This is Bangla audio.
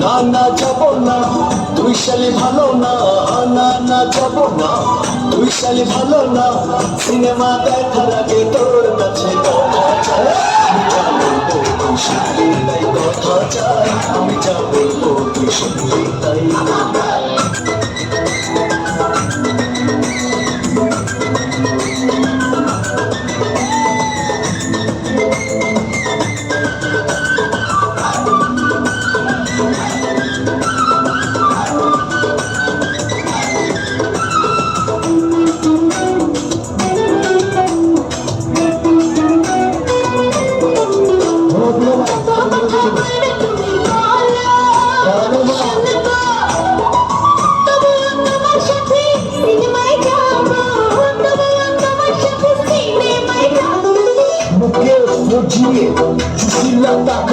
না যাব না তুই শালি ভালো না না না যাব না তুই শালি ভালো না, সিনেমা দেখার আগে তোর কাছে কথা চাই। আমি যা বলব তুই শুনবি তাই 무지 주실란다